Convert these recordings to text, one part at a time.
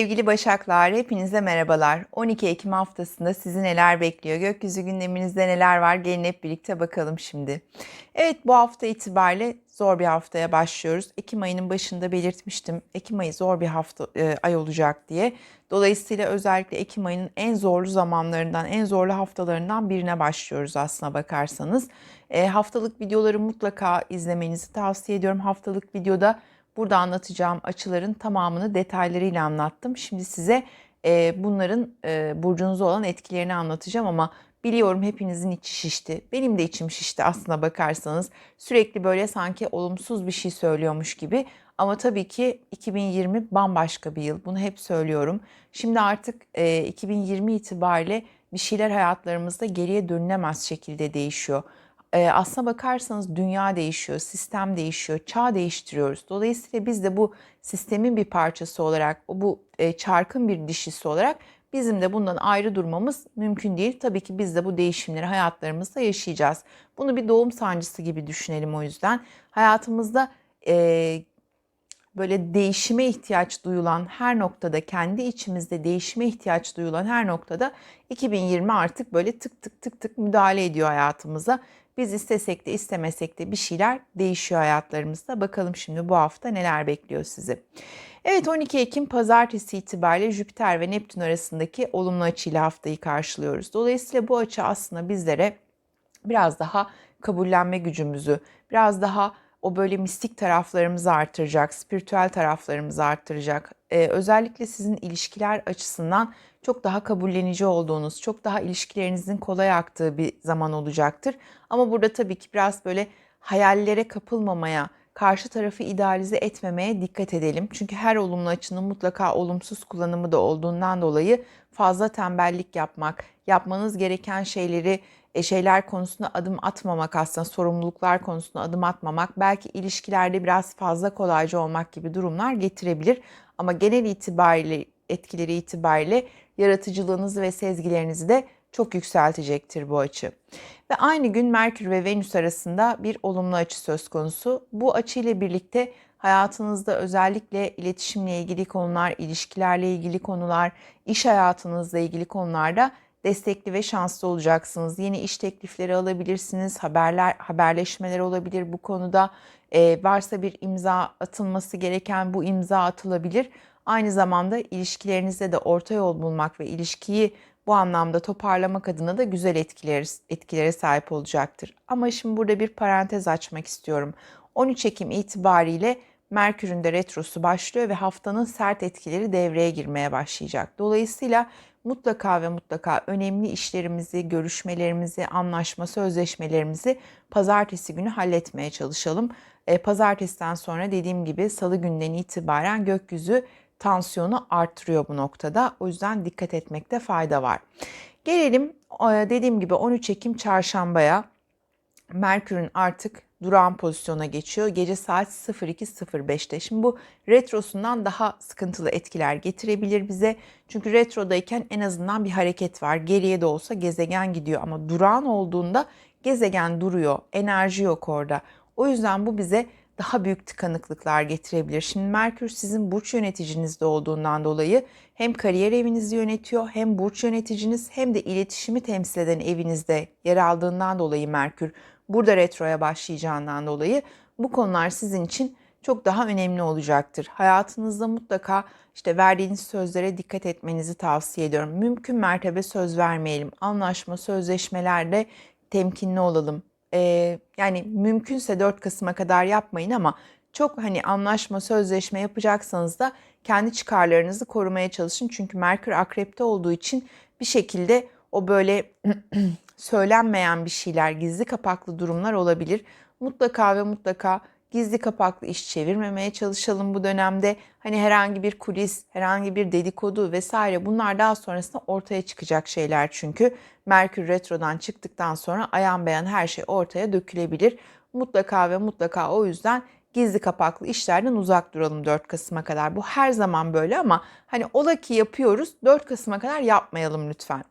Sevgili Başaklar, hepinize merhabalar. 12 Ekim haftasında sizi neler bekliyor? Gökyüzü gündeminizde neler var? Gelin hep birlikte bakalım şimdi. Evet bu hafta itibariyle zor bir haftaya başlıyoruz. Ekim ayının başında belirtmiştim. Ekim ayı zor bir hafta e, ay olacak diye. Dolayısıyla özellikle Ekim ayının en zorlu zamanlarından, en zorlu haftalarından birine başlıyoruz aslına bakarsanız. E, haftalık videoları mutlaka izlemenizi tavsiye ediyorum. Haftalık videoda Burada anlatacağım açıların tamamını detaylarıyla anlattım. Şimdi size e, bunların e, burcunuza olan etkilerini anlatacağım ama biliyorum hepinizin içi şişti. Benim de içim şişti aslına bakarsanız. Sürekli böyle sanki olumsuz bir şey söylüyormuş gibi. Ama tabii ki 2020 bambaşka bir yıl. Bunu hep söylüyorum. Şimdi artık e, 2020 itibariyle bir şeyler hayatlarımızda geriye dönülemez şekilde değişiyor e, aslına bakarsanız dünya değişiyor, sistem değişiyor, çağ değiştiriyoruz. Dolayısıyla biz de bu sistemin bir parçası olarak, bu e, çarkın bir dişisi olarak bizim de bundan ayrı durmamız mümkün değil. Tabii ki biz de bu değişimleri hayatlarımızda yaşayacağız. Bunu bir doğum sancısı gibi düşünelim o yüzden. Hayatımızda e, böyle değişime ihtiyaç duyulan her noktada, kendi içimizde değişime ihtiyaç duyulan her noktada 2020 artık böyle tık tık tık tık müdahale ediyor hayatımıza. Biz istesek de istemesek de bir şeyler değişiyor hayatlarımızda. Bakalım şimdi bu hafta neler bekliyor sizi. Evet 12 Ekim pazartesi itibariyle Jüpiter ve Neptün arasındaki olumlu açıyla haftayı karşılıyoruz. Dolayısıyla bu açı aslında bizlere biraz daha kabullenme gücümüzü, biraz daha o böyle mistik taraflarımızı artıracak, spiritüel taraflarımızı artıracak. Ee, özellikle sizin ilişkiler açısından çok daha kabullenici olduğunuz, çok daha ilişkilerinizin kolay aktığı bir zaman olacaktır. Ama burada tabii ki biraz böyle hayallere kapılmamaya, karşı tarafı idealize etmemeye dikkat edelim. Çünkü her olumlu açının mutlaka olumsuz kullanımı da olduğundan dolayı fazla tembellik yapmak, yapmanız gereken şeyleri şeyler konusunda adım atmamak aslında sorumluluklar konusunda adım atmamak belki ilişkilerde biraz fazla kolaycı olmak gibi durumlar getirebilir. Ama genel itibariyle etkileri itibariyle yaratıcılığınızı ve sezgilerinizi de çok yükseltecektir bu açı. Ve aynı gün Merkür ve Venüs arasında bir olumlu açı söz konusu. Bu açı ile birlikte hayatınızda özellikle iletişimle ilgili konular, ilişkilerle ilgili konular, iş hayatınızla ilgili konularda destekli ve şanslı olacaksınız. Yeni iş teklifleri alabilirsiniz, haberler, haberleşmeler olabilir bu konuda. Ee, varsa bir imza atılması gereken bu imza atılabilir. Aynı zamanda ilişkilerinizde de orta yol bulmak ve ilişkiyi bu anlamda toparlamak adına da güzel etkileri, etkilere sahip olacaktır. Ama şimdi burada bir parantez açmak istiyorum. 13 Ekim itibariyle Merkür'ün de retrosu başlıyor ve haftanın sert etkileri devreye girmeye başlayacak. Dolayısıyla mutlaka ve mutlaka önemli işlerimizi, görüşmelerimizi, anlaşma, sözleşmelerimizi pazartesi günü halletmeye çalışalım. E, pazartesiden sonra dediğim gibi salı günden itibaren gökyüzü tansiyonu arttırıyor bu noktada. O yüzden dikkat etmekte fayda var. Gelelim e, dediğim gibi 13 Ekim çarşambaya. Merkür'ün artık durağan pozisyona geçiyor. Gece saat 02.05'te. Şimdi bu retrosundan daha sıkıntılı etkiler getirebilir bize. Çünkü retrodayken en azından bir hareket var. Geriye de olsa gezegen gidiyor ama durağan olduğunda gezegen duruyor. Enerji yok orada. O yüzden bu bize daha büyük tıkanıklıklar getirebilir. Şimdi Merkür sizin burç yöneticinizde olduğundan dolayı hem kariyer evinizi yönetiyor hem burç yöneticiniz hem de iletişimi temsil eden evinizde yer aldığından dolayı Merkür burada retroya başlayacağından dolayı bu konular sizin için çok daha önemli olacaktır. Hayatınızda mutlaka işte verdiğiniz sözlere dikkat etmenizi tavsiye ediyorum. Mümkün mertebe söz vermeyelim. Anlaşma, sözleşmelerde temkinli olalım e, yani mümkünse 4 Kasım'a kadar yapmayın ama çok hani anlaşma, sözleşme yapacaksanız da kendi çıkarlarınızı korumaya çalışın. Çünkü Merkür akrepte olduğu için bir şekilde o böyle söylenmeyen bir şeyler, gizli kapaklı durumlar olabilir. Mutlaka ve mutlaka gizli kapaklı iş çevirmemeye çalışalım bu dönemde. Hani herhangi bir kulis, herhangi bir dedikodu vesaire bunlar daha sonrasında ortaya çıkacak şeyler çünkü. Merkür Retro'dan çıktıktan sonra ayan beyan her şey ortaya dökülebilir. Mutlaka ve mutlaka o yüzden gizli kapaklı işlerden uzak duralım 4 Kasım'a kadar. Bu her zaman böyle ama hani ola ki yapıyoruz 4 Kasım'a kadar yapmayalım lütfen.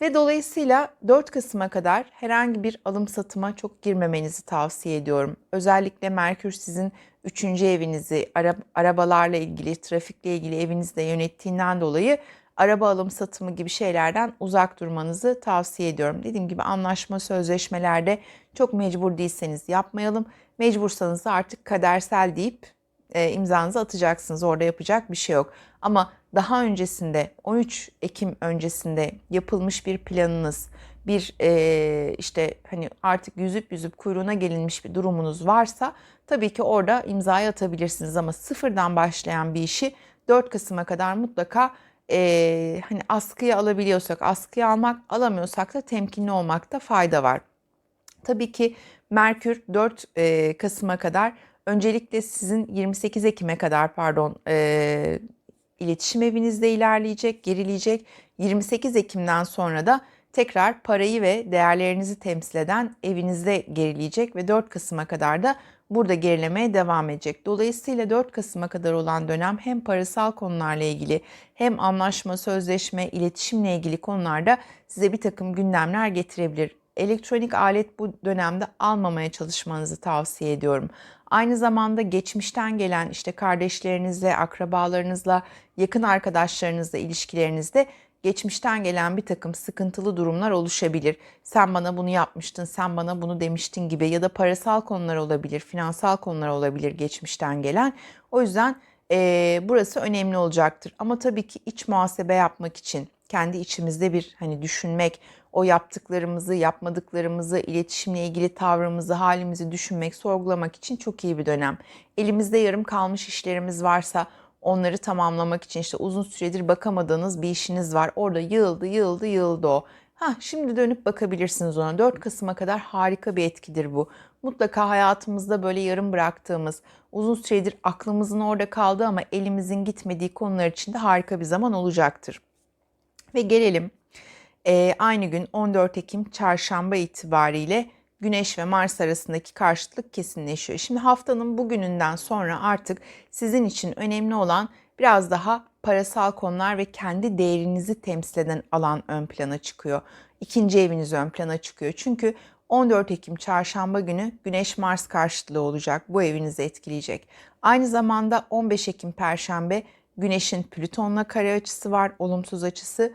Ve dolayısıyla 4 Kasım'a kadar herhangi bir alım satıma çok girmemenizi tavsiye ediyorum. Özellikle Merkür sizin üçüncü evinizi ara, arabalarla ilgili, trafikle ilgili evinizde yönettiğinden dolayı araba alım satımı gibi şeylerden uzak durmanızı tavsiye ediyorum. Dediğim gibi anlaşma sözleşmelerde çok mecbur değilseniz yapmayalım. Mecbursanız da artık kadersel deyip e, imzanızı atacaksınız. Orada yapacak bir şey yok. Ama daha öncesinde 13 Ekim öncesinde yapılmış bir planınız, bir e, işte hani artık yüzüp yüzüp kuyruğuna gelinmiş bir durumunuz varsa tabii ki orada imzayı atabilirsiniz ama sıfırdan başlayan bir işi 4 Kasım'a kadar mutlaka e, hani askıya alabiliyorsak askıya almak alamıyorsak da temkinli olmakta fayda var. Tabii ki Merkür 4 e, Kasım'a kadar öncelikle sizin 28 Ekim'e kadar pardon e, iletişim evinizde ilerleyecek, gerileyecek. 28 Ekim'den sonra da tekrar parayı ve değerlerinizi temsil eden evinizde gerileyecek ve 4 Kasım'a kadar da burada gerilemeye devam edecek. Dolayısıyla 4 Kasım'a kadar olan dönem hem parasal konularla ilgili hem anlaşma, sözleşme, iletişimle ilgili konularda size bir takım gündemler getirebilir. Elektronik alet bu dönemde almamaya çalışmanızı tavsiye ediyorum. Aynı zamanda geçmişten gelen işte kardeşlerinizle, akrabalarınızla, yakın arkadaşlarınızla ilişkilerinizde geçmişten gelen bir takım sıkıntılı durumlar oluşabilir. Sen bana bunu yapmıştın, sen bana bunu demiştin gibi ya da parasal konular olabilir, finansal konular olabilir geçmişten gelen. O yüzden e, burası önemli olacaktır. Ama tabii ki iç muhasebe yapmak için kendi içimizde bir hani düşünmek, o yaptıklarımızı, yapmadıklarımızı, iletişimle ilgili tavrımızı, halimizi düşünmek, sorgulamak için çok iyi bir dönem. Elimizde yarım kalmış işlerimiz varsa onları tamamlamak için işte uzun süredir bakamadığınız bir işiniz var. Orada yığıldı, yığıldı, yığıldı o. Ha, şimdi dönüp bakabilirsiniz ona. 4 Kasım'a kadar harika bir etkidir bu. Mutlaka hayatımızda böyle yarım bıraktığımız, uzun süredir aklımızın orada kaldığı ama elimizin gitmediği konular için de harika bir zaman olacaktır. Ve gelelim e, aynı gün 14 Ekim çarşamba itibariyle Güneş ve Mars arasındaki karşıtlık kesinleşiyor. Şimdi haftanın bugününden sonra artık sizin için önemli olan biraz daha parasal konular ve kendi değerinizi temsil eden alan ön plana çıkıyor. İkinci eviniz ön plana çıkıyor. Çünkü 14 Ekim çarşamba günü Güneş Mars karşıtlığı olacak. Bu evinizi etkileyecek. Aynı zamanda 15 Ekim perşembe Güneş'in Plüton'la kare açısı var, olumsuz açısı.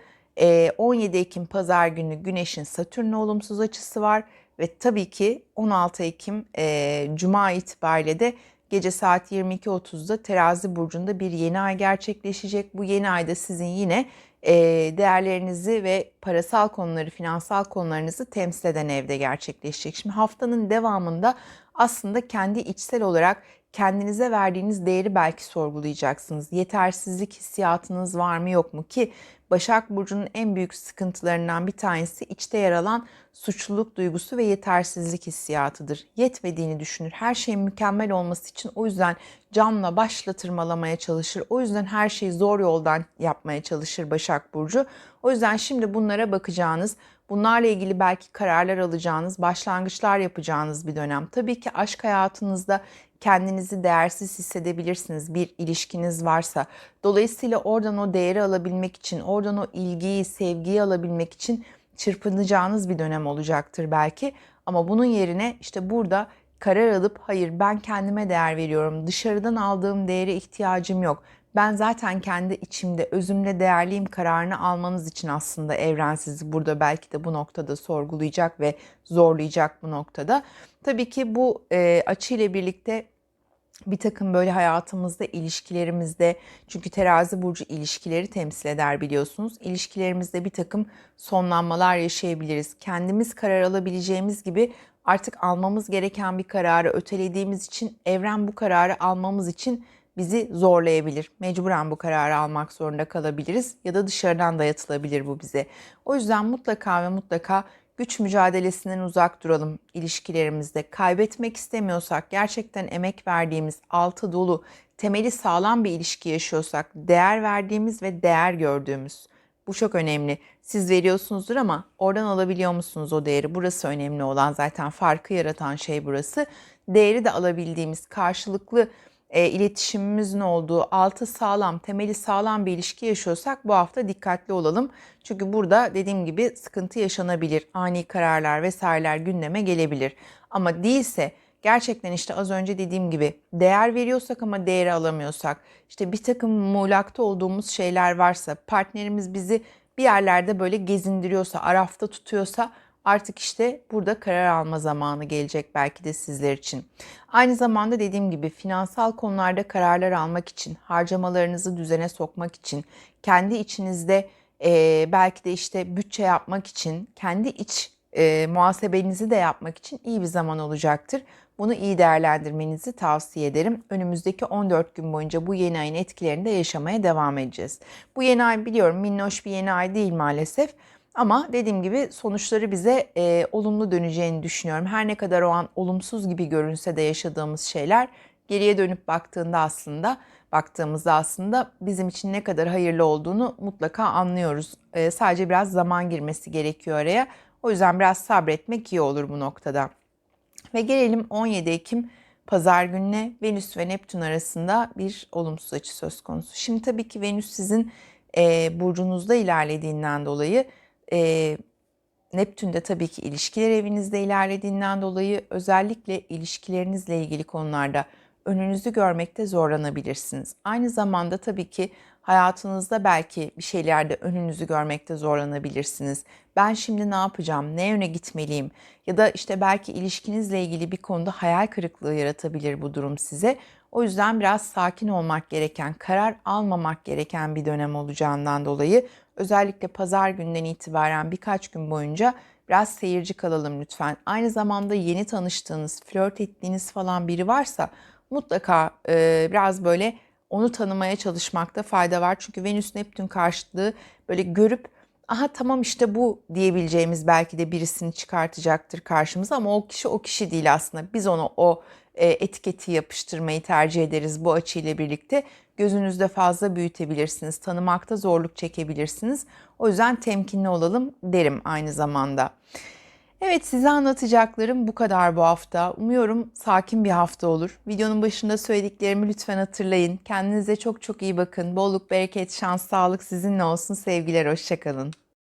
17 Ekim pazar günü Güneş'in Satürn'le olumsuz açısı var ve tabii ki 16 Ekim e, Cuma itibariyle de gece saat 22.30'da Terazi Burcu'nda bir yeni ay gerçekleşecek. Bu yeni ayda sizin yine e, değerlerinizi ve parasal konuları, finansal konularınızı temsil eden evde gerçekleşecek. Şimdi haftanın devamında aslında kendi içsel olarak kendinize verdiğiniz değeri belki sorgulayacaksınız. Yetersizlik hissiyatınız var mı yok mu ki Başak Burcu'nun en büyük sıkıntılarından bir tanesi içte yer alan suçluluk duygusu ve yetersizlik hissiyatıdır. Yetmediğini düşünür. Her şeyin mükemmel olması için o yüzden camla başla tırmalamaya çalışır. O yüzden her şeyi zor yoldan yapmaya çalışır Başak Burcu. O yüzden şimdi bunlara bakacağınız, bunlarla ilgili belki kararlar alacağınız, başlangıçlar yapacağınız bir dönem. Tabii ki aşk hayatınızda kendinizi değersiz hissedebilirsiniz bir ilişkiniz varsa. Dolayısıyla oradan o değeri alabilmek için, oradan o ilgiyi, sevgiyi alabilmek için çırpınacağınız bir dönem olacaktır belki. Ama bunun yerine işte burada karar alıp hayır ben kendime değer veriyorum. Dışarıdan aldığım değere ihtiyacım yok. Ben zaten kendi içimde özümle değerliyim kararını almanız için aslında evren sizi burada belki de bu noktada sorgulayacak ve zorlayacak bu noktada. Tabii ki bu e, açı birlikte bir takım böyle hayatımızda, ilişkilerimizde çünkü terazi burcu ilişkileri temsil eder biliyorsunuz. İlişkilerimizde bir takım sonlanmalar yaşayabiliriz. Kendimiz karar alabileceğimiz gibi artık almamız gereken bir kararı ötelediğimiz için evren bu kararı almamız için bizi zorlayabilir. Mecburen bu kararı almak zorunda kalabiliriz ya da dışarıdan dayatılabilir bu bize. O yüzden mutlaka ve mutlaka güç mücadelesinden uzak duralım ilişkilerimizde. Kaybetmek istemiyorsak, gerçekten emek verdiğimiz, altı dolu, temeli sağlam bir ilişki yaşıyorsak, değer verdiğimiz ve değer gördüğümüz. Bu çok önemli. Siz veriyorsunuzdur ama oradan alabiliyor musunuz o değeri? Burası önemli olan zaten farkı yaratan şey burası. Değeri de alabildiğimiz karşılıklı e, iletişimimizin olduğu altı sağlam, temeli sağlam bir ilişki yaşıyorsak bu hafta dikkatli olalım. Çünkü burada dediğim gibi sıkıntı yaşanabilir. Ani kararlar vesaireler gündeme gelebilir. Ama değilse gerçekten işte az önce dediğim gibi değer veriyorsak ama değeri alamıyorsak, işte bir takım muğlakta olduğumuz şeyler varsa, partnerimiz bizi bir yerlerde böyle gezindiriyorsa, arafta tutuyorsa artık işte burada karar alma zamanı gelecek belki de sizler için. Aynı zamanda dediğim gibi finansal konularda kararlar almak için, harcamalarınızı düzene sokmak için, kendi içinizde e, belki de işte bütçe yapmak için, kendi iç e, muhasebenizi de yapmak için iyi bir zaman olacaktır. Bunu iyi değerlendirmenizi tavsiye ederim. Önümüzdeki 14 gün boyunca bu yeni ayın etkilerinde yaşamaya devam edeceğiz. Bu yeni ay biliyorum minnoş bir yeni ay değil maalesef. Ama dediğim gibi sonuçları bize e, olumlu döneceğini düşünüyorum. Her ne kadar o an olumsuz gibi görünse de yaşadığımız şeyler geriye dönüp baktığında aslında baktığımızda aslında bizim için ne kadar hayırlı olduğunu mutlaka anlıyoruz. E, sadece biraz zaman girmesi gerekiyor araya. O yüzden biraz sabretmek iyi olur bu noktada. Ve gelelim 17 Ekim pazar gününe Venüs ve Neptün arasında bir olumsuz açı söz konusu. Şimdi tabii ki Venüs sizin e, burcunuzda ilerlediğinden dolayı e, Neptün de tabii ki ilişkiler evinizde ilerlediğinden dolayı özellikle ilişkilerinizle ilgili konularda önünüzü görmekte zorlanabilirsiniz. Aynı zamanda tabii ki hayatınızda belki bir şeylerde önünüzü görmekte zorlanabilirsiniz. Ben şimdi ne yapacağım? Ne yöne gitmeliyim? Ya da işte belki ilişkinizle ilgili bir konuda hayal kırıklığı yaratabilir bu durum size. O yüzden biraz sakin olmak gereken, karar almamak gereken bir dönem olacağından dolayı özellikle pazar günden itibaren birkaç gün boyunca biraz seyirci kalalım lütfen. Aynı zamanda yeni tanıştığınız, flört ettiğiniz falan biri varsa mutlaka e, biraz böyle onu tanımaya çalışmakta fayda var. Çünkü Venüs Neptün karşıtlığı böyle görüp aha tamam işte bu diyebileceğimiz belki de birisini çıkartacaktır karşımıza ama o kişi o kişi değil aslında. Biz onu o etiketi yapıştırmayı tercih ederiz bu açıyla birlikte. Gözünüzde fazla büyütebilirsiniz, tanımakta zorluk çekebilirsiniz. O yüzden temkinli olalım derim aynı zamanda. Evet size anlatacaklarım bu kadar bu hafta. Umuyorum sakin bir hafta olur. Videonun başında söylediklerimi lütfen hatırlayın. Kendinize çok çok iyi bakın. Bolluk, bereket, şans, sağlık sizinle olsun. Sevgiler, hoşçakalın.